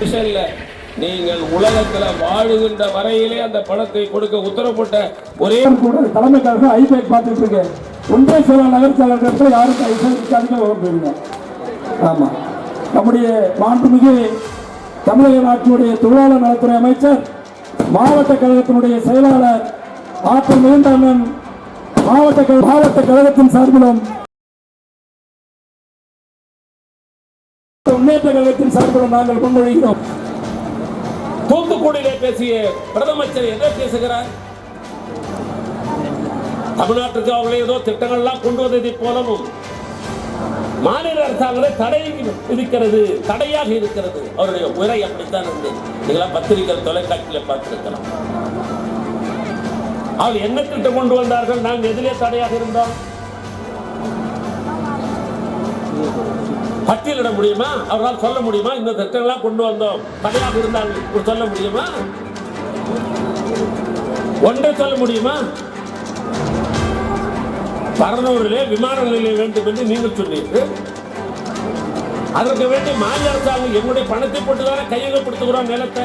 விஷயம் நீங்கள் உலகத்துல வாழுகின்ற வரையிலே அந்த பணத்தை கொடுக்க உத்தரவிட்ட ஒரே கூட தலைமை ஐபேக் பார்த்துட்டு இருக்கேன். ஒன்றிய செயலாளர் நகர் செயலாளர் யாரும் விசாரிக்காதுங்க போயிருங்க ஆமா. நம்முடைய மாண்புமிகு தமிழக நாட்டினுடைய தொழிலாளர் நலத்துறை அமைச்சர் மாவட்ட கழகத்தினுடைய செயலாளர் ஆற்றல் மிகுந்த அண்ணன் மாவட்ட மாவட்ட கழகத்தின் சார்பிலும் முன்னேற்ற கழகத்தின் சார்பிலும் நாங்கள் முன்மொழிகிறோம். தூத்துக்குடியிலே பேசிய பிரதமர் எதை பேசுகிறார்? தமிழ்நாட்டுக்கு அவர்களே ஏதோ திட்டங்கள்லாம் கொண்டு வந்ததை போலவும் மாநில அரசாங்கத்தை தடை இருக்கிறது தடையாக இருக்கிறது. அவருடைய உரை அப்படித்தான் இருந்தது. இதெல்லாம் பத்திரிகை தொலைக்காட்சியில் பார்த்திருக்கலாம். அவர் என்ன திட்டம் கொண்டு வந்தார்கள்? நாங்கள் எதிலே தடையாக இருந்தோம் பட்டியலிட முடியுமா? அவரால் சொல்ல முடியுமா? இந்த திட்டங்கள்லாம் கொண்டு வந்தோம். தடையாக இருந்தால் சொல்ல முடியுமா? ஒன்றை சொல்ல முடியுமா? பரனூரிலே விமான நிலையம் வேண்டும் என்று நீங்கள் சொன்னீர்கள். அதற்கு வேண்டி மாநில அரசாங்கம் எங்களுடைய பணத்தை போட்டு தானே கையகப்படுத்துகிறோம் நிலத்தை?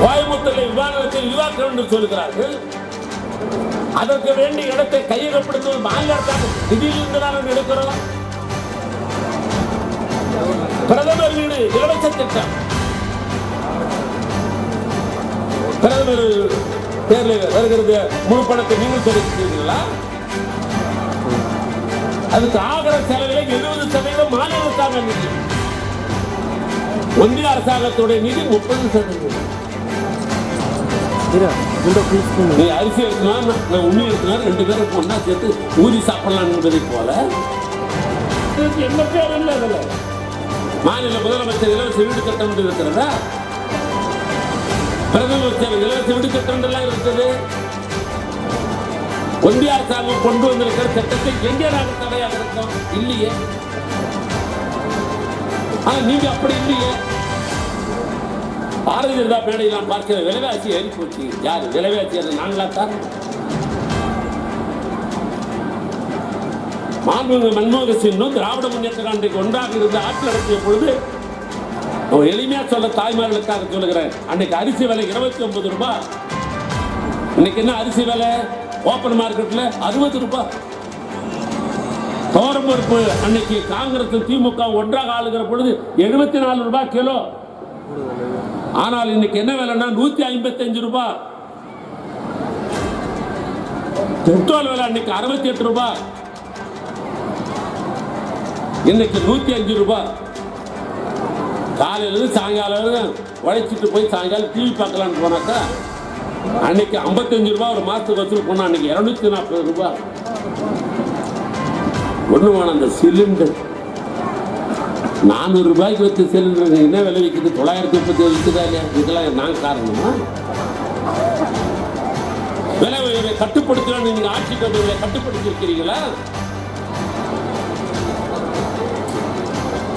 கோயம்புத்தூரில் விமான நிலையத்தை விரிவாக்க வேண்டும் சொல்கிறார்கள் அதற்கு வேண்டிய இடத்தை கையகப்படுத்துவது மாநில அரசாங்கம் நிதியிலிருந்து நாங்கள் எடுக்கிறோம். பிரதமர் வீடு இலவச திட்டம். பிரதமர் தேர்தல் வருகிறது முழு பணத்தை நீங்கள் தெரிவிக்கிறீர்களா அதுக்கு ஆகிற செலவில எழுபது சதவீதம் மாநில அரசாங்க நிதி ஒன்றிய அரசாங்கத்துடைய நிதி முப்பது சதவீதம். அரிசி எடுக்கலாம் நான் உண்மை எடுக்கலாம் ரெண்டு பேரும் ஒண்ணா சேர்த்து ஊதி சாப்பிடலாம் என்பதை போல. இதுக்கு என்ன பேர் இல்லை அதுல மாநில முதலமைச்சர் இலவச வீடு திட்டம் என்று இருக்கிறதா? பிரதமர் இலவச வீடு திட்டம் எல்லாம் இருக்குது ஒன்றிய அரசாங்கம் கொண்டு வந்திருக்கிற திட்டத்தை எங்கே நாங்கள் தடையாக இருக்கோம்? இல்லையே. ஆனா நீங்க அப்படி இல்லையே. பாரதிய ஜனதா மேடையில் நான் பார்க்கிற விலைவாசி ஏறி போச்சு. யார்? விலைவாசி அது நாங்களா தான். மாண்புமிகு மன்மோகன் சிங்கும் திராவிட முன்னேற்ற கழகத்துக்கு ஒன்றாக இருந்து ஆட்சி நடத்திய பொழுது எளிமையாக எளிமையா சொல்ல தாய்மார்களுக்காக சொல்லுகிறேன். அன்னைக்கு அரிசி விலை இருபத்தி ஒன்பது ரூபாய் இன்னைக்கு என்ன அரிசி விலை? ஓப்பன் மார்க்கெட்ல அறுபது ரூபாய் தோரம்பருப்பு அன்னைக்கு காங்கிரஸ் திமுக ஒன்றாக ஆளுகிற பொழுது எழுபத்தி நாலு ரூபாய் கிலோ. ஆனால் இன்னைக்கு என்ன விலைன்னா நூத்தி ஐம்பத்தி அஞ்சு ரூபாய் பெட்ரோல் விலை அன்னைக்கு அறுபத்தி எட்டு ரூபாய் இன்னைக்கு நூத்தி அஞ்சு ரூபாய் காலையிலிருந்து சாயங்காலம் உழைச்சிட்டு போய் சாயங்காலம் டிவி பார்க்கலான்னு போனாக்கா அன்னைக்கு 55 ரூபாய் ஒரு மாசத்துக்கு வசூல் பண்ணா அன்னைக்கு இருநூத்தி நாற்பது ரூபாய் ஒண்ணு வேணும் அந்த சிலிண்டர். நானூறு ரூபாய்க்கு வச்ச சிலிண்டர் என்ன விலை விற்குது தொள்ளாயிரத்தி முப்பத்தி ஏழு விற்குதா இல்லையா? இதெல்லாம் நான் காரணமா. விலை உயர்வை கட்டுப்படுத்தலாம் நீங்க ஆட்சி கட்டுவதை கட்டுப்படுத்தி இருக்கிறீங்களா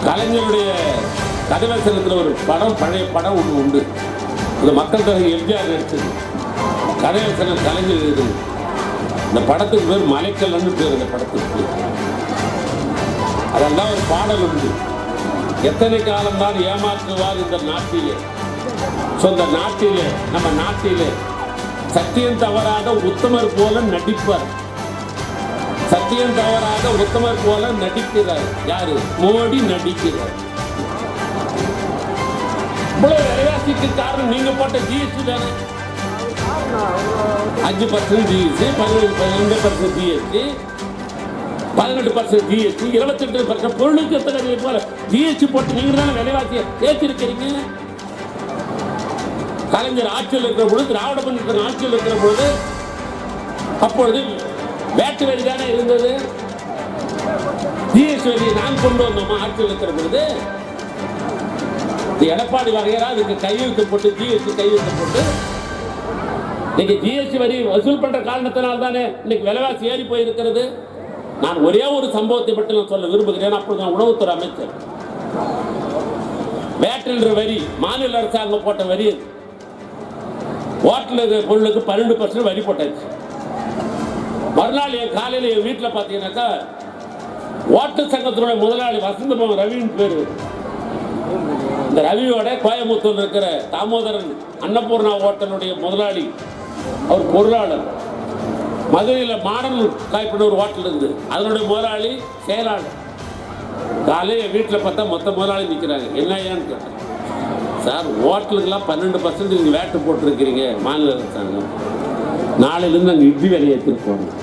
கலைஞருடைய கதவசனத்தில் ஒரு படம் பழைய படம் ஒன்று உண்டு. இந்த மக்கள் தொகை எம்ஜிஆர் நடிச்சது. கதவசனம் கலைஞர் எழுதுது. இந்த படத்துக்கு பேர் மலைக்கல்லன்னு பேர் இந்த படத்துக்கு அதெல்லாம் ஒரு பாடல் உண்டு. எத்தனை காலம்தான் ஏமாற்றுவார் இந்த நாட்டிலே? சொந்த நாட்டிலே நம்ம நாட்டிலே. சத்தியம் தவறாத உத்தமர் போல நடிப்பார். சத்தியம் தவறாத உத்தமர் போல நடிக்கிறார். யாரு? மோடி நடிக்கிறார். இவ்வளவு விலைவாசிக்கு காரணம் நீங்க போட்ட ஜிஎஸ்டி தானே? அஞ்சு பர்சன்ட் ஜிஎஸ்டி பதினேழு பதினெண்டு பர்சன்ட் ஜிஎஸ்டி பதினெட்டு பர்சன்ட் ஜிஎஸ்டி இருபத்தெட்டு பர்சன்ட் பொருளுக்கு எத்தனை போல ஜிஎஸ்டி போட்டு நீங்க தானே விலைவாசியை ஏற்றிருக்கிறீங்க? கலைஞர் ஆட்சியில் இருக்கிற பொழுது திராவிட முன்னேற்ற ஆட்சியில் இருக்கிற பொழுது அப்பொழுது வேட்டு வரி தானே இருந்தது? ஜிஎஸ்டி வரியை நான் கொண்டு வந்தோமா ஆட்சியில் இருக்கிற பொழுது? இந்த எடப்பாடி வகையரா அதுக்கு கையெழுத்து போட்டு ஜிஎஸ்டி கையெழுத்து போட்டு இன்னைக்கு ஜிஎஸ்டி வரி வசூல் பண்ற காரணத்தினால் தானே இன்னைக்கு விலைவாசி ஏறி போயிருக்கிறது? நான் ஒரே ஒரு சம்பவத்தை பற்றி நான் சொல்ல விரும்புகிறேன். அப்பொழுது நான் உணவுத்துறை அமைச்சர். வேட் வரி மாநில அரசாங்கம் போட்ட வரி. அது. ஹோட்டல் இருக்கிற பொருளுக்கு பன்னெண்டு பர்சன்ட் வரி போட்டாச்சு. மறுநாள் என் காலையில் என் வீட்டில் பார்த்தீங்கன்னாக்கா ஓட்டு சங்கத்தினுடைய முதலாளி வசந்தபவன் ரவின்னு பேர். இந்த ரவியோட கோயம்புத்தூர் இருக்கிற தாமோதரன் அன்னபூர்ணா ஹோட்டலுடைய முதலாளி. அவர் பொருளாளர். மதுரையில் மாடல் காய்ப்பின ஒரு ஹோட்டல் இருந்து. அதனுடைய முதலாளி செயலாளர். காலையில் என் வீட்டில் பார்த்தா மொத்த முதலாளி நிற்கிறாங்க என்ன ஏன்னு கேட்டேன் சார் ஹோட்டலுக்கெல்லாம் பன்னெண்டு பர்சன்ட் நீங்கள் வேட்டு போட்டிருக்கிறீங்க மாநில அரசாங்கம். நாளையிலேருந்து நாங்கள் இட்லி விலையை ஏற்றிட்டு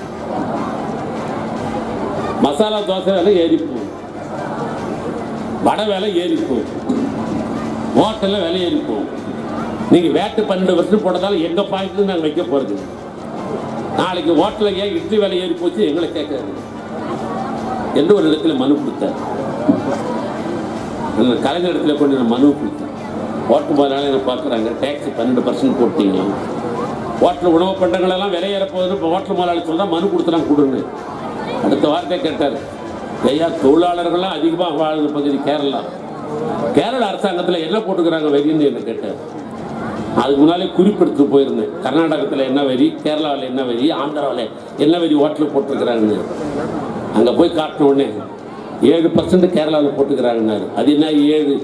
மசாலா தோசை விலை ஏறி போகும் வடை விலை ஏறி போகும் ஹோட்டலில் விலை ஏறி போகும் நீங்கள் வேட்டு பன்னெண்டு வருஷம் போட்டதால எங்கள் பாக்கெட்டு நாங்கள் வைக்க போகிறது நாளைக்கு ஹோட்டலில் ஏன் இட்லி விலை ஏறி போச்சு? எங்களை கேட்காது எந்த ஒரு இடத்துல மனு கொடுத்தார்? அந்த கலைஞர் இடத்துல கொண்டு நான் மனு கொடுத்தேன் ஹோட்டல் முதலாளி என்ன பார்க்குறாங்க? டேக்ஸ் பன்னெண்டு பர்சன்ட் போட்டீங்க ஹோட்டல் உணவு பண்டங்களெல்லாம் விலை போகுதுன்னு இப்போ ஹோட்டல் முதலாளி தான் மனு கொடுத்துலாம் கொடுங்க. அடுத்த வார்த்தை கேட்டார். ஐயா தொழிலாளர்கள்லாம் அதிகமாக வாழ்ந்த பகுதி கேரளா. கேரள அரசாங்கத்தில் என்ன போட்டுக்கிறாங்க வரின்னு என்ன கேட்டார். அதுக்கு முன்னாலே குறிப்பெடுத்து போயிருந்தேன். கர்நாடகத்தில் என்ன வரி கேரளாவில் என்ன வரி ஆந்திராவில் என்ன வரி ஓட்டில் போட்டிருக்கிறாங்கன்னு. அங்கே போய் காட்டின உடனே ஏழு பர்சன்ட் கேரளாவில் போட்டுக்கிறாங்கன்னாரு. அது என்ன ஏழு?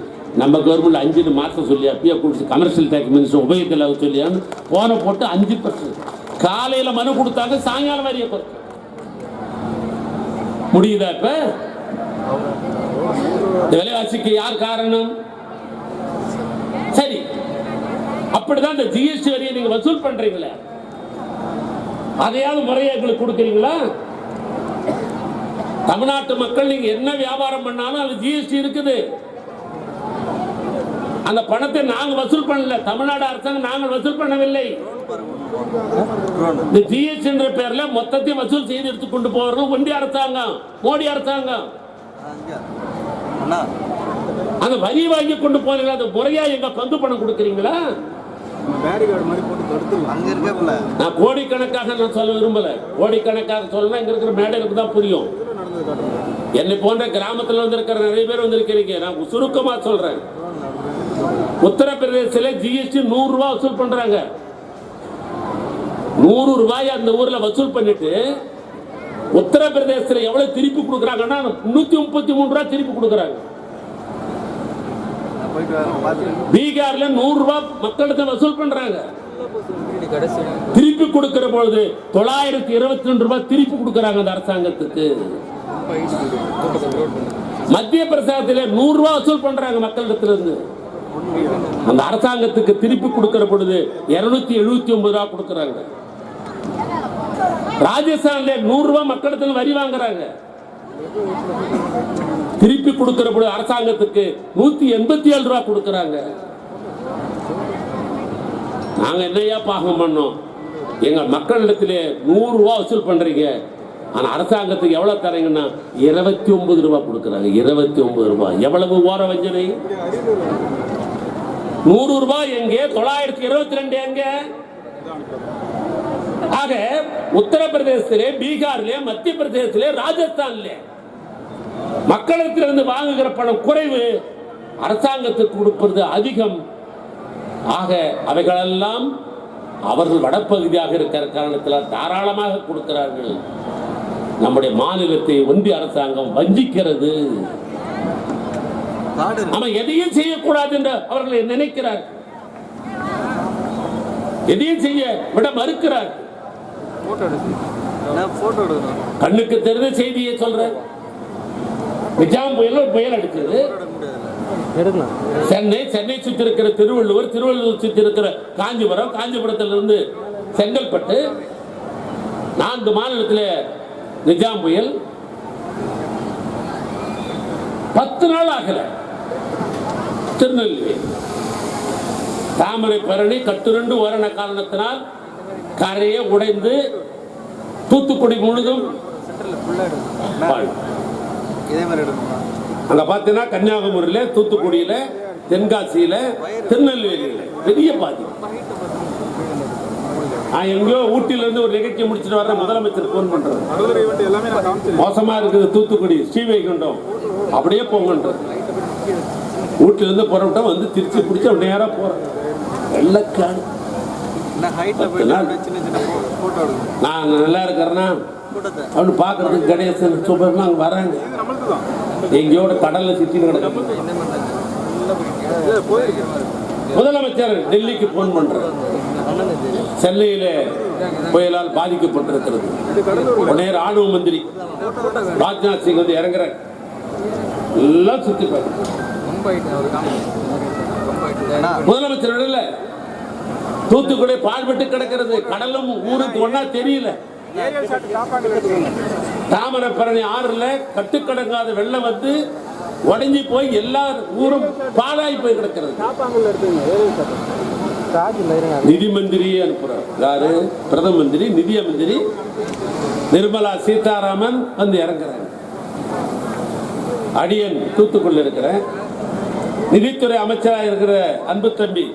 நம்ம கவர்மெண்ட் அஞ்சுன்னு மாற்ற சொல்லி அப்பயே கொடுத்து கமர்ஷியல் டேக்ஸ் மினிஸ்டர் உபயோகத்தில் சொல்லியான்னு போன போட்டு அஞ்சு பர்சன்ட் காலையில் மனு கொடுத்தாங்க சாயங்காலம் வரியை குறைச்சு. முடியுதா இப்போ? இந்த விலைவாசிக்கு யார் காரணம்? சரி அப்படிதான் இந்த ஜிஎஸ்டி வரியை நீங்க வசூல் பண்றீங்களே? அதையாவது முறையை எங்களுக்கு கொடுக்குறீங்களா? தமிழ்நாட்டு மக்கள் நீங்க என்ன வியாபாரம் பண்ணாலும் அது ஜிஎஸ்டி இருக்குது. அந்த பணத்தை நாங்கள் வசூல் பண்ணல. தமிழ்நாடு அரசாங்கம் நாங்கள் வசூல் பண்ணவில்லை. இந்த ஜிஎஸ்டி என்ற பேர்ல மொத்தத்தையும் வசூல் செய்து எடுத்து கொண்டு போவர்கள் ஒன்றிய அரசாங்கம் மோடி அரசாங்கம். அந்த வரி வாங்கி கொண்டு போறீங்களா? அந்த முறையா எங்க பங்கு பணம் கொடுக்குறீங்களா? நான் கோடிக்கணக்காக நான் சொல்ல விரும்பல. கோடிக்கணக்காக சொல்லணும் இங்க இருக்கிற மேடைகளுக்கு தான் புரியும். என்னை போன்ற கிராமத்துல வந்திருக்கிற நிறைய பேர் வந்திருக்கிறீங்க. நான் சுருக்கமா சொல்றேன். உத்தரப்பிரதேசத்துல ஜிஎஸ்டி நூறு ரூபாய் வசூல் பண்றாங்க. நூறு ரூபாய் அந்த ஊர்ல வசூல் பண்ணிட்டு உத்தரப்பிரதேசத்துல எவ்வளவு திருப்பி கொடுக்குறாங்கன்னா முன்னூத்தி முப்பத்தி மூணு ரூபாய் திருப்பி கொடுக்குறாங்க. பீகார்ல நூறு ரூபாய் மக்களுக்கு வசூல் பண்றாங்க. திருப்பி கொடுக்கிற பொழுது தொள்ளாயிரத்தி இருபத்தி ரெண்டு ரூபாய் திருப்பி கொடுக்கறாங்க அந்த அரசாங்கத்துக்கு. மத்திய பிரதேசத்துல நூறு ரூபாய் வசூல் பண்றாங்க மக்களிடத்துல இருந்து அந்த அரசாங்கத்துக்கு திருப்பி கொடுக்கிற பொழுது இருநூத்தி எழுபத்தி ஒன்பது ரூபாய் கொடுக்கறாங்க. ராஜஸ்தான்ல நூறு ரூபாய் மக்களிடத்துல வரி வாங்குறாங்க. திருப்பி கொடுக்கிற பொழுது அரசாங்கத்துக்கு நூத்தி எண்பத்தி ஏழு ரூபா கொடுக்கறாங்க. நாங்க என்னையா பாகம் பண்ணோம்? எங்க மக்களிடத்திலே நூறு ரூபா வசூல் பண்றீங்க. ஆனா அரசாங்கத்துக்கு எவ்வளவு தரீங்கன்னா இருபத்தி ஒன்பது ரூபா கொடுக்கறாங்க. இருபத்தி ஒன்பது ரூபாய் எவ்வளவு ஓர வஞ்சனை? நூறு ரூபாய் எங்கே? தொள்ளாயிரத்தி இருபத்தி ரெண்டு எங்க? ஆக உத்தரப்பிரதேசத்திலே பீகார்ல மத்திய பிரதேசத்திலே ராஜஸ்தான்ல மக்களிடத்திலிருந்து வாங்குகிற பணம் குறைவு அரசாங்கத்துக்கு கொடுப்பது அதிகம். ஆக அவைகளெல்லாம் அவர்கள் வடப்பகுதியாக இருக்கிற காரணத்தில் தாராளமாக கொடுக்கிறார்கள். நம்முடைய மாநிலத்தை ஒன்றிய அரசாங்கம் வஞ்சிக்கிறது. அவன் எதையும் செய்யக்கூடாது என்று அவர்கள் நினைக்கிறார் எதையும் செய்ய விட மறுக்கிறார் ஃபோட்டோ எடுத்து நான் போட்டோ எடுக்கணும் கண்ணுக்கு தெரிந்த செய்தியை சொல்றேன் நிஜாம் புயல் ஒரு புயல் அடிச்சது. சென்னை சென்னை சுற்றி இருக்கிற திருவள்ளுவர் திருவள்ளுவர் சுற்றி இருக்கிற காஞ்சிபுரம் காஞ்சிபுரத்திலிருந்து செங்கல்பட்டு நான்கு மாநிலத்தில் நிஜாம் புயல். பத்து நாள் ஆகல. திருநெல்வேலி. தாமரை பரணி கட்டுரண்டு ஓரண காரணத்தினால் கரையை உடைந்து தூத்துக்குடி முழுதும் அங்க பார்த்தீங்கன்னா கன்னியாகுமரியில தூத்துக்குடியில தென்காசியில திருநெல்வேலியில. பெரிய பாதிப்பு நான் எங்கேயோ ஊட்டில இருந்து ஒரு நிகழ்ச்சி முடிச்சுட்டு வர முதலமைச்சர் நான் காமிச்சிருக்கேன். மோசமா இருக்குது தூத்துக்குடி ஸ்ரீவைகுண்டம் அப்படியே போங்கன்ற. ஊட்டில இருந்து புறப்பட்டா வந்து திருச்சி பிடிச்சி நேரா போறேன். வெள்ளக்காடு. நான் நல்லா இருக்கிறேன்னா அவனு பார்க்கறதுக்கு கணேசன் சூப்பர்லாம் அங்கே வராங்க எங்கேயோட கடல்ல சுற்றி கிடக்கு. முதலமைச்சர் டெல்லிக்கு போன் பண்றாரு. சென்னையில புயலால் பாதிக்கப்பட்டிருக்கிறது. உடனே ராணுவ மந்திரி. ராஜ்நாத் சிங் வந்து இறங்குறார். எல்லாம் சுத்தி பாரு முதலமைச்சர் இல்ல தூத்துக்குடி பாழ்பட்டு கிடக்கிறது. கடலும் ஊருக்கு ஒன்னா தெரியல. தாமரப்பரணி ஆறுல கட்டுக்கடங்காத வெள்ளம் வந்து உடஞ்சி போய் எல்லா ஊரும் பாலாய் போய் கிடக்கிறது. நிதி மந்திரியே அனுப்புறாரு. யாரு? பிரதம மந்திரி நிதிய மந்திரி நிர்மலா சீதாராமன் வந்து இறங்குறாங்க அடியன் தூத்துக்குள்ள இருக்கிறேன் நிதித்துறை அமைச்சராக இருக்கிற அன்பு தம்பி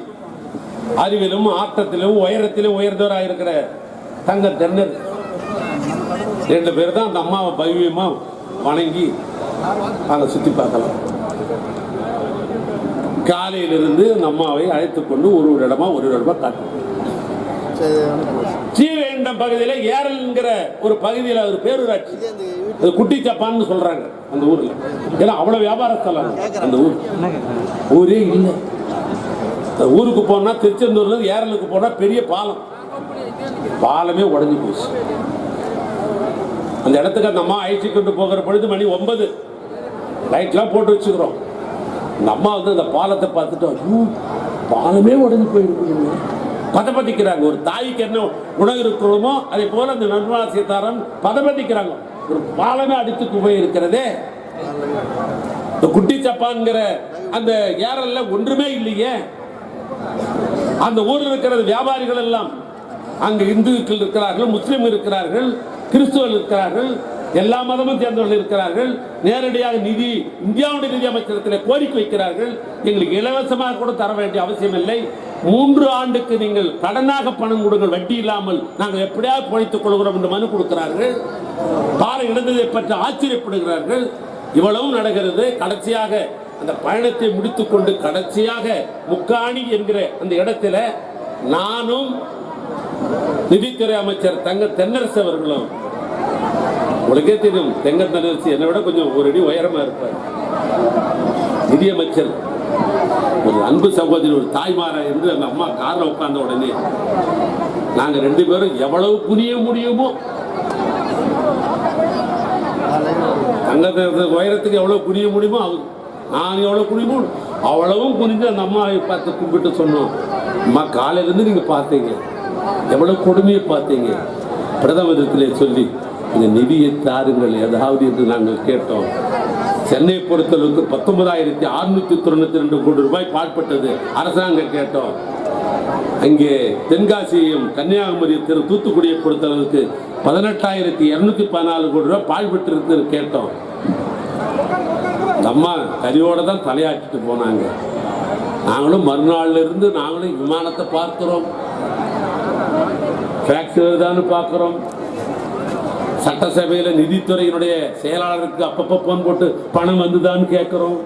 அறிவிலும் ஆட்டத்திலும் உயரத்திலும் உயர்ந்தவராக இருக்கிற தங்க தென்னர் ரெண்டு பேர் தான் அந்த அம்மாவை பைவியமா வணங்கி அங்கே சுற்றி பார்க்கலாம். காலையிலிருந்து அந்த அம்மாவை அழைத்து கொண்டு ஒரு ஒரு இடமா ஒரு ஒரு இடமா காட்டு ஸ்ரீவேண்டம் வந்து போச்சு பகுதியில் ஏரல்ங்கிற ஒரு பகுதியில் ஒரு பேரூராட்சி. அது குட்டி சப்பான்னு சொல்றாங்க அந்த ஊர்ல. ஏன்னா அவ்வளவு வியாபார ஸ்தலம் அந்த ஊர். ஊரே இல்லை. ஊருக்கு போனா திருச்செந்தூர்ல ஏரலுக்கு போனா பெரிய பாலம். பாலமே உடஞ்சி போச்சு. அந்த இடத்துக்கு அந்த அம்மா அழைச்சி கொண்டு போகிற பொழுது மணி ஒன்பது. லைட்லாம் போட்டு வச்சுக்கிறோம். அந்த அம்மா வந்து அந்த பாலத்தை பார்த்துட்டு ஐயோ பாலமே உடஞ்சி போயிருக்குங்க பதப்பட்டிக்கிறாங்க ஒரு தாய்க்கு என்ன உணவு இருக்கிறோமோ அதே போல அந்த நிர்மலா சீதாராமன் பதப்பட்டிக்கிறாங்க ஒரு பாலமே அடித்து போயிருக்கிறதே இந்த குட்டி சப்பான்ங்கிற அந்த ஏரல்ல ஒன்றுமே இல்லையே. அந்த ஊரில் இருக்கிற வியாபாரிகள் எல்லாம். அங்கு இந்துக்கள் இருக்கிறார்கள் முஸ்லீம் இருக்கிறார்கள் கிறிஸ்துவர்கள் இருக்கிறார்கள் எல்லா மதமும் சேர்ந்தவர்கள் இருக்கிறார்கள். நேரடியாக நிதி இந்தியாவுடைய நிதி அமைச்சகத்தில் கோரிக்கை வைக்கிறார்கள். எங்களுக்கு இலவசமாக கூட தர வேண்டிய அவசியம் இல்லை. மூன்று ஆண்டுக்கு நீங்கள் கடனாக பணம் கொடுங்கள் வட்டி இல்லாமல் நாங்கள் எப்படியாவது பொழைத்துக் கொள்கிறோம் என்று மனு கொடுக்கிறார்கள். பாறை இழந்ததை பற்றி ஆச்சரியப்படுகிறார்கள். இவ்வளவும் நடக்கிறது. கடைசியாக அந்த பயணத்தை முடித்துக்கொண்டு கடைசியாக முக்காணி என்கிற அந்த இடத்துல நானும் நிதித்துறை அமைச்சர் தங்க தென்னரசு அவர்களும் உங்களுக்கே தெரியும் தெங்க தென்னரசு என்னை விட கொஞ்சம் ஒரு அடி உயரமா இருப்பார். நிதியமைச்சர் ஒரு அன்பு சகோதரி ஒரு தாய்மாரா இருந்து அந்த அம்மா காரில் உட்கார்ந்த உடனே நாங்கள் ரெண்டு பேரும் எவ்வளவு புரிய முடியுமோ தங்க உயரத்துக்கு எவ்வளவு புரிய முடியுமோ அவங்க நான் எவ்வளோ குடிக்கணும் அவ்வளவும் குனிஞ்சு அந்த அம்மாவை பார்த்து கும்பிட்டு சொன்னோம் அம்மா காலையிலேருந்து நீங்கள் பார்த்தீங்க. எவ்வளோ கொடுமையை பார்த்தீங்க. பிரதமரத்திலே சொல்லி இந்த நிதியை தாருங்கள் ஏதாவது என்று நாங்கள் கேட்டோம். சென்னை பொறுத்தளவுக்கு பத்தொன்பதாயிரத்தி அறுநூத்தி தொண்ணூத்தி ரெண்டு கோடி ரூபாய் பாழ்பட்டது அரசாங்கம் கேட்டோம். அங்கே தென்காசியும் கன்னியாகுமரி திரு தூத்துக்குடியை பொறுத்தளவுக்கு பதினெட்டாயிரத்தி இரநூத்தி பதினாலு கோடி ரூபாய் பாழ்பட்டு இருக்குன்னு கேட்டோம். இந்த அம்மா கரியோட தான் தலையாட்டிட்டு போனாங்க. நாங்களும் மறுநாள்ல இருந்து நாங்களும் விமானத்தை பார்க்கிறோம். ஃபேக்ஸ் வருதான்னு பார்க்குறோம். சட்டசபையில் நிதித்துறையினுடைய செயலாளருக்கு அப்பப்போ போன் போட்டு பணம் வந்துதான்னு கேட்குறோம்.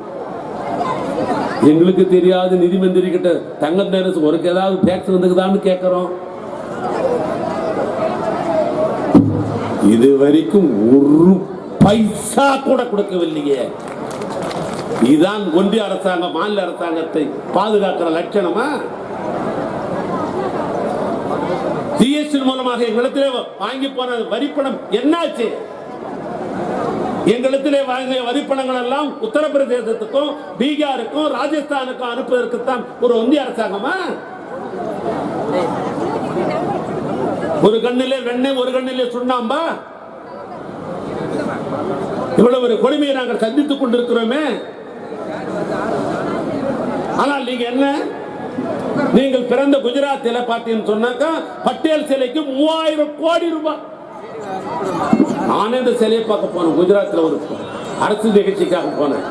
எங்களுக்கு தெரியாது நிதி மந்திரி கிட்ட தங்க நேரசு ஒருக்கு ஏதாவது டேக்ஸ் வந்துக்குதான்னு கேட்குறோம். இது வரைக்கும் ஒரு பைசா கூட கொடுக்கவில்லையே. இதுதான் ஒன்றிய அரசாங்கம் மாநில அரசாங்கத்தை பாதுகாக்கிற லட்சணமா? ஜிஎஸ்டி மூலமாக எங்களிடத்திலே வாங்கி போன வரிப்பணம் என்னாச்சு? எங்களிடத்திலே வாங்கிய வரிப்பணங்கள் எல்லாம் உத்தரப்பிரதேசத்துக்கும் பீகாருக்கும் ராஜஸ்தானுக்கும் அனுப்புவதற்குத்தான் ஒரு ஒன்றிய அரசாங்கமா? ஒரு கண்ணிலே வெண்ணெய் ஒரு கண்ணிலே சுண்ணாம்பா? இவ்வளவு ஒரு கொடுமையை நாங்கள் சந்தித்துக் கொண்டிருக்கிறோமே. ஆனால் நீங்க என்ன? நீங்கள் பிறந்த குஜராத்தில் பார்த்தீங்கன்னு சொன்னாக்கா பட்டேல் சிலைக்கு மூவாயிரம் கோடி ரூபாய். நானே இந்த சிலையை பார்க்க போனேன் குஜராத்தில் ஒரு அரசு நிகழ்ச்சிக்காக போனேன்.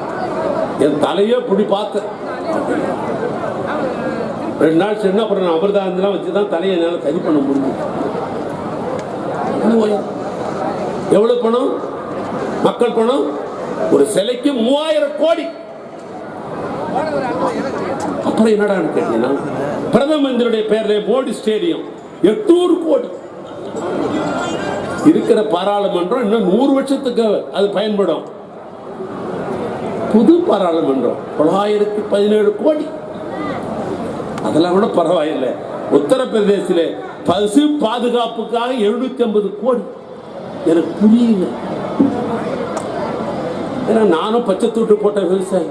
என் தலையோ இப்படி பார்த்தேன். ரெண்டு நாள் சென்று அப்புறம் நான் அமிர்தாந்தெல்லாம் வச்சு தான் தலையை என்னால் சரி பண்ண முடியும் எவ்வளவு பணம்? மக்கள் பணம்? ஒரு சிலைக்கு மூவாயிரம் கோடி. அப்புறம் என்னடான்னு கேட்டீங்கன்னா பிரதம மந்திரியுடைய பேர்ல மோடி ஸ்டேடியம். எட்நூறு கோடி. இருக்கிற பாராளுமன்றம் இன்னும் நூறு வருஷத்துக்கு அது பயன்படும். புது பாராளுமன்றம். தொள்ளாயிரத்தி பதினேழு கோடி. அதெல்லாம் கூட பரவாயில்லை. உத்தரப்பிரதேசில பசு பாதுகாப்புக்காக எழுநூத்தி ஐம்பது கோடி. எனக்கு புரியல. ஏன்னா நானும் பச்சை தூட்டு போட்ட விவசாயி.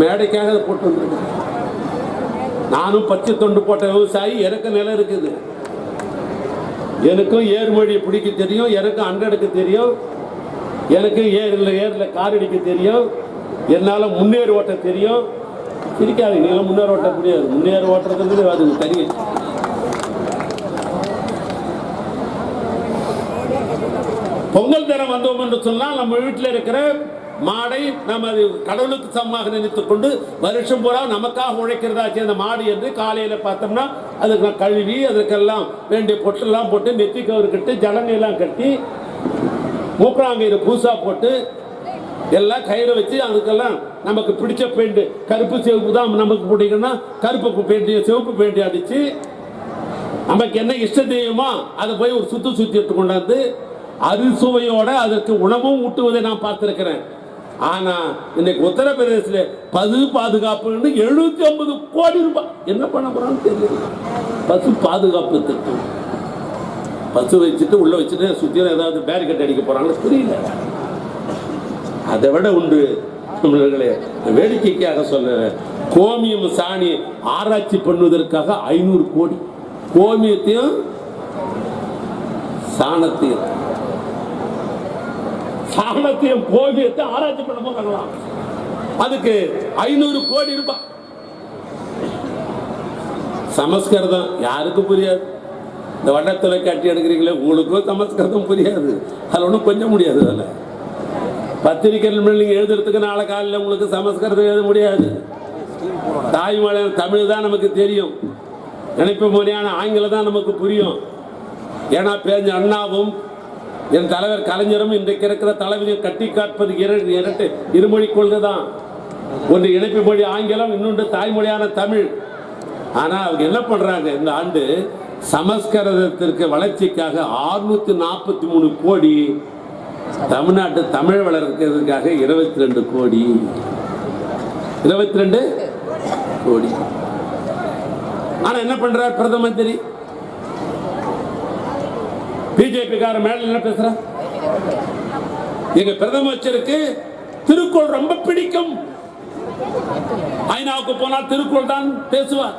மேடைக்காக அதை போட்டு வந்திருக்கேன் நானும் பச்சை தொண்டு போட்ட விவசாயி எனக்கு நிலம் இருக்குது. எனக்கும் ஏர்மொழி பிடிக்க தெரியும் எனக்கும் அண்டெடுக்க தெரியும் எனக்கு ஏரில் ஏரில் கார் அடிக்க தெரியும் என்னால் முன்னேறு ஓட்ட தெரியும். சிரிக்காது நீங்களும் முன்னேறு ஓட்ட முடியாது. முன்னேறு ஓட்டுறதுக்கு அது தனி. பொங்கல் தினம் வந்தோம் என்று சொன்னால் நம்ம வீட்டில் இருக்கிற மாடை நம்ம அது கடவுளுக்கு சமமாக நினைத்துக் கொண்டு வருஷம் பூரா நமக்காக உழைக்கிறதாச்சு அந்த மாடு என்று காலையில் பார்த்தோம்னா அதுக்கு நான் கழுவி அதுக்கெல்லாம் வேண்டிய பொட்டெல்லாம் போட்டு நெத்தி கவர் கட்டி ஜலங்கையெல்லாம் கட்டி மூக்கராங்கயிறு பூசா போட்டு எல்லாம் கயிறு வச்சு அதுக்கெல்லாம் நமக்கு பிடிச்ச பெயிண்ட் கருப்பு சிவப்பு தான் நமக்கு பிடிக்குன்னா கருப்பு பெயிண்ட் சிவப்பு பெயிண்ட் அடித்து நமக்கு என்ன இஷ்ட தெய்வமோ அதை போய் ஒரு சுத்து சுத்தி எடுத்து கொண்டாந்து அறுசுவையோட அதற்கு உணவும் ஊட்டுவதை நான் பார்த்திருக்கிறேன். ஆனா இன்னைக்கு உத்தரப்பிரதேசில பசு பாதுகாப்புன்னு எழுநூத்தி ஐம்பது கோடி ரூபாய். என்ன பண்ண போறான்னு தெரியல. பசு பாதுகாப்பு திட்டம். பசு வச்சுட்டு உள்ள வச்சுட்டு சுத்தியும் ஏதாவது பேரிகேட் அடிக்க போறாங்கன்னு தெரியல அதை விட உண்டு. தமிழர்களே வேடிக்கைக்காக சொல்ல கோமியம் சாணி ஆராய்ச்சி பண்ணுவதற்காக ஐநூறு கோடி. கோமியத்தையும் சாணத்தையும். சாணத்தையும் கோமியத்தை ஆராய்ச்சி பண்ண போறாங்களாம் அதுக்கு ஐநூறு கோடி ரூபாய். சமஸ்கிருதம் யாருக்கும் புரியாது? இந்த வட்டத்தில் கட்டி எடுக்கிறீங்களே உங்களுக்கும் சமஸ்கிருதம் புரியாது. அதில் ஒன்றும் கொஞ்சம் முடியாது அதில். பத்திரிக்கை நீங்கள் எழுதுறதுக்கு நாளை காலையில் உங்களுக்கு சமஸ்கிருதம் எழுத முடியாது. தாய்மொழி தமிழ் தான் நமக்கு தெரியும். நினைப்பு மொழியான ஆங்கிலம் தான் நமக்கு புரியும். ஏன்னா பேஞ்ச அண்ணாவும் என் தலைவர் கலைஞரும் இன்றைக்கு இருக்கிற தலைவரையும் கட்டி காட்பது இரண்டு இருமொழி கொள்கை தான் ஒன்று இணைப்பு மொழி ஆங்கிலம் இன்னொன்று தாய்மொழியான தமிழ். ஆனால் அவங்க என்ன பண்றாங்க இந்த ஆண்டு? சமஸ்கிருதத்திற்கு வளர்ச்சிக்காக 643 நாற்பத்தி மூணு கோடி தமிழ்நாட்டு தமிழ் வளர்க்கிறதுக்காக இருபத்தி ரெண்டு கோடி. இருபத்தி ரெண்டு கோடி. ஆனால் என்ன பண்றார் பிரதம மந்திரி? பிஜேபி கார மேல என்ன பேசுற? எங்க பிரதமருக்கு திருக்குறள் ரொம்ப பிடிக்கும். ஐநாவுக்கு போனால் திருக்குறள் தான் பேசுவார்.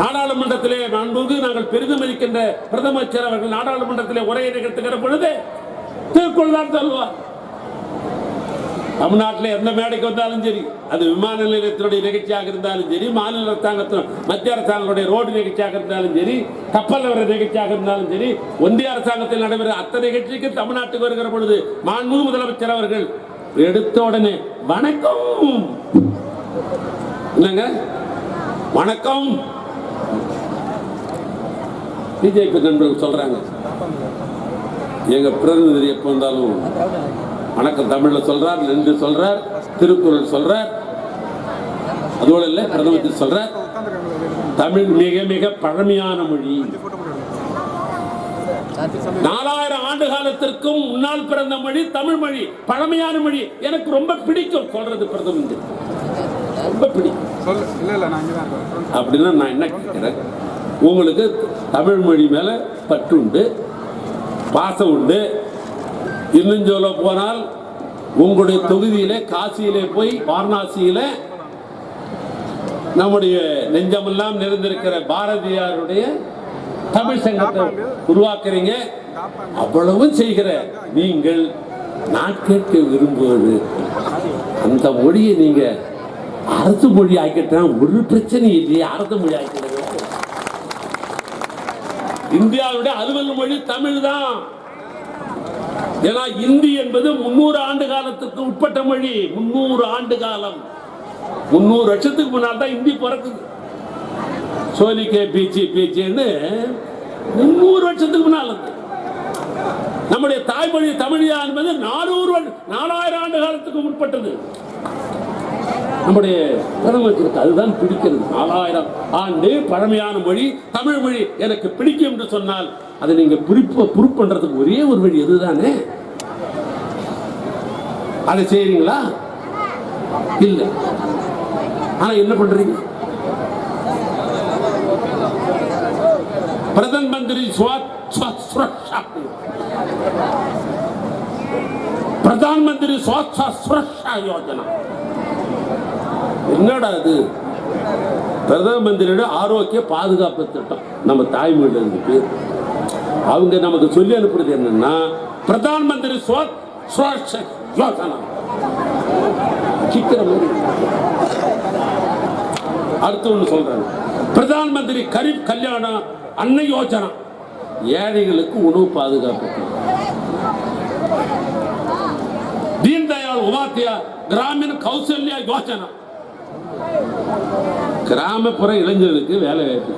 நாடாளுமன்றத்திலே மாண்புக்கு நாங்கள் பெரிதமளிக்கின்ற பிரதமச்சர் பிரதமர் அவர்கள் நாடாளுமன்றத்திலே உரையை நிகழ்த்துகிற பொழுது திருக்குறள் தான் சொல்வார் தமிழ்நாட்டில் எந்த மேடைக்கு வந்தாலும் சரி அது விமான நிலையத்தினுடைய நிகழ்ச்சியாக இருந்தாலும் சரி மாநில அரசாங்கத்தின் மத்திய அரசாங்கத்துடைய ரோடு நிகழ்ச்சியாக இருந்தாலும் சரி கப்பல் வர நிகழ்ச்சியாக இருந்தாலும் சரி ஒன்றிய அரசாங்கத்தில் நடைபெற அத்தனை நிகழ்ச்சிக்கு தமிழ்நாட்டுக்கு வருகிற பொழுது மாண்பு முதலமைச்சர் அவர்கள் எடுத்த உடனே வணக்கம். என்னங்க? வணக்கம். பிஜேபி நண்பர்கள் சொல்றாங்க. எங்க பிரதிநிதி எப்போ வந்தாலும் வணக்கம் தமிழ்ல சொல்றார் நன்றி சொல்றார் திருக்குறள் சொல்றார். அதோடு இல்லை பிரதமர் சொல்றார். தமிழ் மிக மிக பழமையான மொழி. நாலாயிரம் ஆண்டு காலத்திற்கும் முன்னால் பிறந்த மொழி தமிழ் மொழி பழமையான மொழி. எனக்கு ரொம்ப பிடிக்கும் சொல்றது பிரதமர் ரொம்ப பிடிக்கும். அப்படின்னா நான் என்ன கேட்குறேன் உங்களுக்கு தமிழ் மொழி மேலே பற்று உண்டு பாசம் உண்டு. இன்னும் சொல்ல போனால் உங்களுடைய தொகுதியிலே காசியிலே போய் வாரணாசியில நம்முடைய நெஞ்சமெல்லாம் நிறைந்திருக்கிற பாரதியாருடைய தமிழ் சங்கத்தை உருவாக்குறீங்க. அவ்வளவும் செய்கிற நீங்கள் நான் கேட்க விரும்புவது அந்த மொழியை நீங்க அரசு மொழி ஆக்கிட்டா ஒரு பிரச்சனை இல்லையே அரசு மொழி ஆக்கிடுங்க இந்தியாவுடைய அலுவல் மொழி தமிழ் தான் ஏன்னா இந்தி என்பது முன்னூறு ஆண்டு காலத்துக்கு உட்பட்ட மொழி. முன்னூறு ஆண்டு காலம். முன்னூறு வருஷத்துக்கு முன்னால் தான் இந்தி பிறக்குது. சோலிக்கே பீச்சி பீச்சின்னு முன்னூறு வருஷத்துக்கு முன்னால் நம்முடைய தாய்மொழி தமிழியா என்பது நானூறு நாலாயிரம் ஆண்டு காலத்துக்கு முற்பட்டது நம்முடைய பிரதமருக்கு அதுதான் பிடிக்கிறது. நாலாயிரம் ஆண்டு பழமையான மொழி தமிழ் மொழி எனக்கு பிடிக்கும் என்று சொன்னால் அதை நீங்க குறிப்பு ப்ரூப் பண்றதுக்கு ஒரே ஒரு வழி எதுதானே? அதை செய்யறீங்களா இல்ல. ஆனா என்ன பண்றீங்க? பிரதம மந்திரி சுரக்ஷா. பிரதான் மந்திரி சுவாஸ்த சுரக்ஷா யோஜனா. என்னடா அது பிரதம மந்திரியோட ஆரோக்கிய பாதுகாப்பு திட்டம். நம்ம தாய்மொழியில் இருந்துட்டு அவங்க நமக்கு சொல்லி அனுப்புறது என்னன்னா பிரதான் மந்திரி யோசனா சீக்கிரம் அடுத்து ஒன்று சொல்றாங்க பிரதான் மந்திரி கரிப் கல்யாணம் அன்னை யோஜனா. ஏழைகளுக்கு உணவு பாதுகாப்பு தீன் தயாள் உபாத்தியா கிராமீண கௌசல்யா யோஜனா. கிராமப்புற இளைஞர்களுக்கு வேலை வாய்ப்பு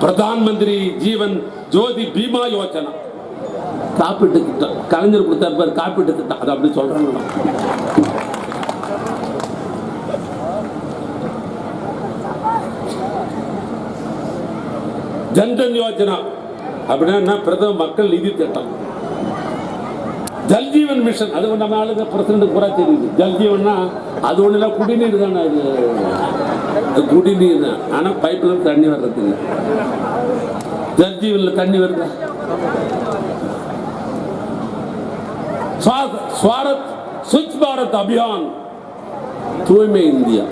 பிரதான் மந்திரி ஜீவன் ஜோதி பீமா யோஜனா. காப்பீட்டு திட்டம். கலைஞர் கொடுத்தாரு காப்பீட்டு திட்டம். அது அப்படி சொல்றாங்க. ஜன்தன் யோஜனா. அப்படின்னா என்ன? பிரதம மக்கள் நிதி திட்டம். ஜல்ஜீவன் மிஷன் அது நம்ம ஆளுங்க பிரசிடண்ட் பூரா தெரியுது. ஜல்ஜீவன்னா அது ஒண்ணு குடிநீர் தானே அது? குடிநீர் தான். ஆனால் பைப்ல தண்ணி வர்றது இல்லை ஜல்ஜீவன்ல தண்ணி வருதா? ஸ்வாரத் ஸ்வச் பாரத் அபியான். தூய்மை இந்தியா.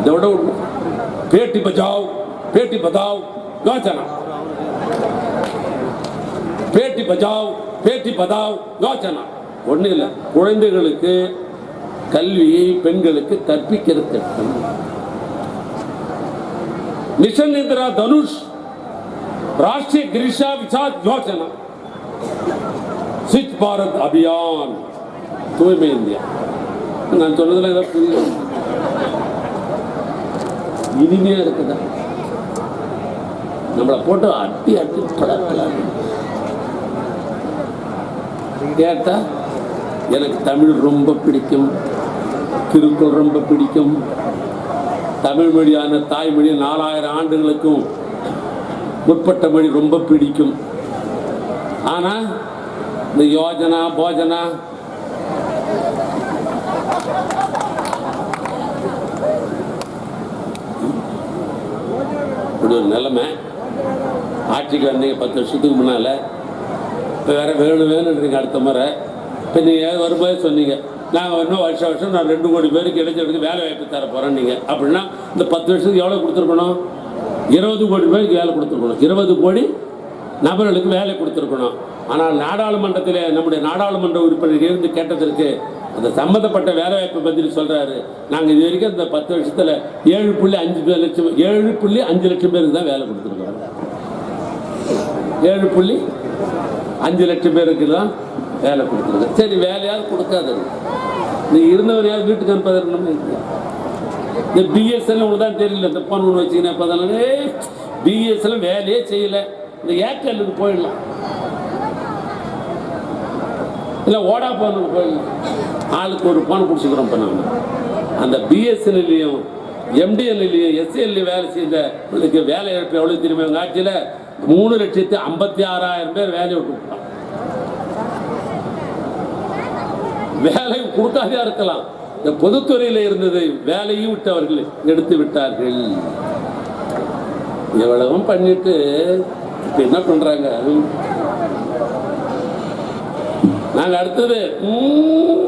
இதோட பேட்டி பச்சாவ் பேட்டி பதாவ். யோஜனா பேட்டி பச்சாவ் பேட்டி பதாவ் யோஜனா. ஒண்ணு இல்லை குழந்தைகளுக்கு கல்வியை பெண்களுக்கு கற்பிக்கிற திட்டம் மிஷன் இந்திரா தனுஷ் ராஷ்டிரிய கிரிஷா விசாத் யோஜனா. ஸ்விச் பாரத் அபியான். தூய்மை இந்தியா. நான் சொன்னதுல ஏதாவது புரியுது. இனிமையா இருக்குதா? நம்மளை போட்டு அட்டி அட்டி பழக்கலாம் கேட்டால் எனக்கு தமிழ் ரொம்ப பிடிக்கும். திருக்குறள் ரொம்ப பிடிக்கும். தமிழ் மொழியான தாய்மொழி நாலாயிரம் ஆண்டுகளுக்கும் முற்பட்ட மொழி ரொம்ப பிடிக்கும். ஆனால் இந்த யோஜனா போஜனா இப்படி ஒரு நிலைமை. ஆட்சிக்கு வந்தீங்க பத்து வருஷத்துக்கு முன்னால் வேறு வேணும் வேணுன்றீங்க அடுத்த முறை. இப்போ நீங்கள் வரும்போது சொன்னீங்க நாங்கள் இன்னும் வருஷம் வருஷம் நான் ரெண்டு கோடி பேருக்கு இளைஞர்களுக்கு வேலை வாய்ப்பு தர போகிறேன் நீங்கள் அப்படின்னா இந்த பத்து வருஷத்துக்கு எவ்வளோ கொடுத்துருக்கணும்? இருபது கோடி பேருக்கு வேலை கொடுத்துருக்கணும். இருபது கோடி நபர்களுக்கு வேலை கொடுத்துருக்கணும். ஆனால் நாடாளுமன்றத்தில் நம்முடைய நாடாளுமன்ற உறுப்பினர் இருந்து கேட்டதற்கு அந்த சம்மந்தப்பட்ட வேலைவாய்ப்பு பற்றி சொல்கிறாரு நாங்கள் இது வரைக்கும் இந்த பத்து வருஷத்தில் ஏழு புள்ளி அஞ்சு லட்சம் ஏழு புள்ளி அஞ்சு லட்சம் பேருக்கு தான் வேலை கொடுத்துருக்கோம். ஏழு புள்ளி அஞ்சு லட்சம் பேருக்கு தான் வேலை கொடுக்குறது. சரி வேலையாவது கொடுக்காது நீ இருந்தவரையாவது வீட்டுக்கு அனுப்பதற்கு இந்த பிஎஸ்எல் உங்களுக்கு தான் தெரியல. இந்த ஃபோன் ஒன்று வச்சுக்கினேன் இப்போ தானே பிஎஸ்எல் வேலையே செய்யல. இந்த ஏர்டெல்லுக்கு போயிடலாம். இல்லை ஓடா போனுக்கு போயிடலாம். ஆளுக்கு ஒரு ஃபோன் பிடிச்சிக்கிறோம் இப்போ நாங்கள் அந்த பிஎஸ்என்எல்லையும் எம்டிஎல்லையும் எஸ்சிஎல்லையும் வேலை செய்த உங்களுக்கு வேலை இழப்பு எவ்வளோ தெரியுமா எங்கள் ஆட்சியில்? மூணு லட்சத்தி ஐம்பத்தி ஆறாயிரம் பேர் வேலையை விட்டு வேலை கொடுக்காதே இருக்கலாம். இந்த பொதுத்துறையில் இருந்தது வேலையும் விட்டவர்கள் எடுத்து விட்டார்கள். எவ்வளவும் பண்ணிட்டு இப்ப என்ன பண்றாங்க? நாங்க அடுத்தது உம்,